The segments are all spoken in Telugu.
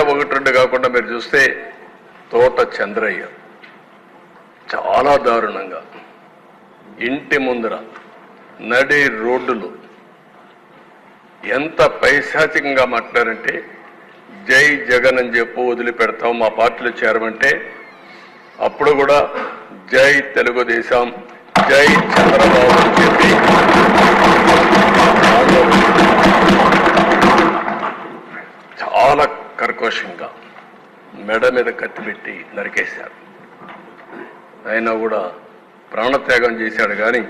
ఒకటి రెండు కాకుండా మీరు చూస్తే తోట చంద్రయ్య. చాలా దారుణంగా. ఇంటి ముందర నడి రోడ్డులు. ఎంత పైశాచికంగా మాట్లాడారంటే జై జగన్ అని చెప్పు వదిలిపెడతాం మా పార్టీలో చేరమంటే అప్పుడు కూడా జై తెలుగుదేశం జై చంద్రబాబు అని చెప్పి వాళ్ళు చాలా కర్కోశంగా మెడ మీద కత్తి పెట్టి నరికేశారు. అయినా కూడా ప్రాణత్యాగం చేశాడు కానీ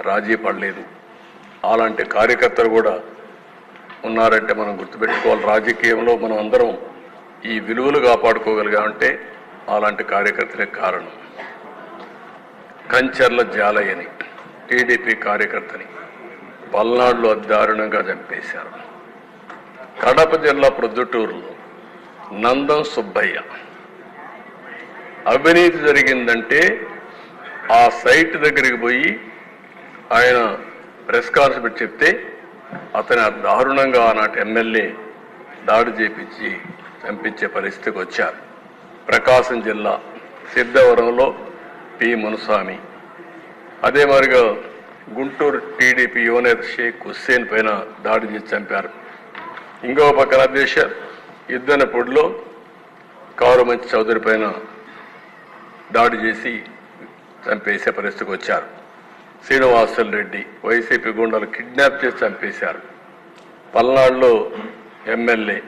రాజీ పడలేదు. అలాంటి కార్యకర్తలు కూడా ఉన్నారంటే మనం గుర్తుపెట్టుకోవాలి. రాజకీయంలో మనం అందరం ఈ విలువలు కాపాడుకోగలిగామంటే అలాంటి కార్యకర్తలే కారణం. కంచర్ల జాలయ్యని టీడీపీ కార్యకర్తని పల్నాడులో దారుణంగా చంపేశారు. కడప జిల్లా ప్రొద్దుటూరులో నందం సుబ్బయ్య. అవినీతి జరిగిందంటే ఆ సైట్ దగ్గరికి పోయి ఆయన ప్రెస్ కాన్ఫరెన్స్ చెప్తే అతని దారుణంగా ఆనాటి ఎమ్మెల్యే దాడి చేపించి చంపించే పరిస్థితికి వచ్చారు. ప్రకాశం జిల్లా సిద్ధవరంలో పి. మునుస్వామి అదే మరిగా గుంటూరు టీడీపీ యువనేత షేక్ హుస్సేన్ పైన దాడి చేసి చంపారు. ఇంకో పక్కన దేశ యుద్ధనపుడిలో పొడిలో కౌరమంచి చౌదరి పైన దాడి చేసి చంపేసే పరిస్థితికి వచ్చారు. శ్రీనివాసులు రెడ్డి వైసీపీ గుండాలు కిడ్నాప్ చేసి చంపేశారు. పల్నాడులో ఎమ్మెల్యే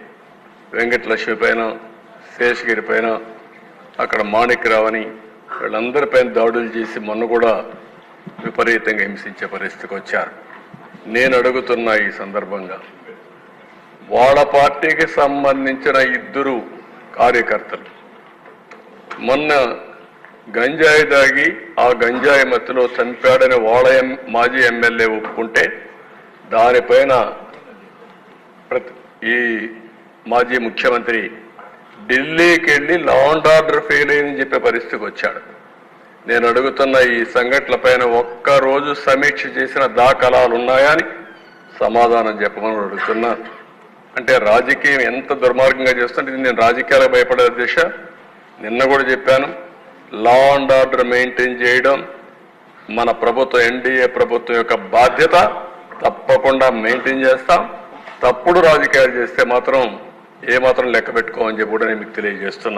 వెంకటలక్ష్మి పైన శేషగిరి పైన అక్కడ మాణిక్యరావు అని వీళ్ళందరిపైన దాడులు చేసి మొన్న కూడా విపరీతంగా హింసించే పరిస్థితికి వచ్చారు. నేను అడుగుతున్నా ఈ సందర్భంగా వాళ్ళ పార్టీకి సంబంధించిన ఇద్దరు కార్యకర్తలు. మొన్న గంజాయి దాగి ఆ గంజాయి మత్తులో చంపాడని వాళ్ళ ఎం- మాజీ ఎమ్మెల్యే ఒప్పుకుంటే దానిపైన ప్రతి ఈ మాజీ ముఖ్యమంత్రి ఢిల్లీకి వెళ్ళి లా అండ్ ఆర్డర్ ఫెయిల్ అయిందని చెప్పే పరిస్థితికి వచ్చాడు. నేను అడుగుతున్న ఈ సంఘటనల పైన ఒక్క రోజు సమీక్ష చేసిన దాఖలాలు ఉన్నాయా అని సమాధానం చెప్పమని అడుగుతున్నాను అంటే రాజకీయం ఎంత దుర్మార్గంగా చేస్తుంటే నేను రాజకీయాలకు భయపడే దిశ నిన్న కూడా చెప్పాను లా అండ్ ఆర్డర్ మెయింటైన్ చేయడం మన ప్రభుత్వం ఎన్డీఏ ప్రభుత్వం యొక్క బాధ్యత. తప్పకుండా మెయింటైన్ చేస్తాం. తప్పుడు రాజకీయాలు చేస్తే మాత్రం ఏ మాత్రం లెక్క పెట్టుకోమని చెప్పి కూడా నేను మీకు తెలియజేస్తున్నాను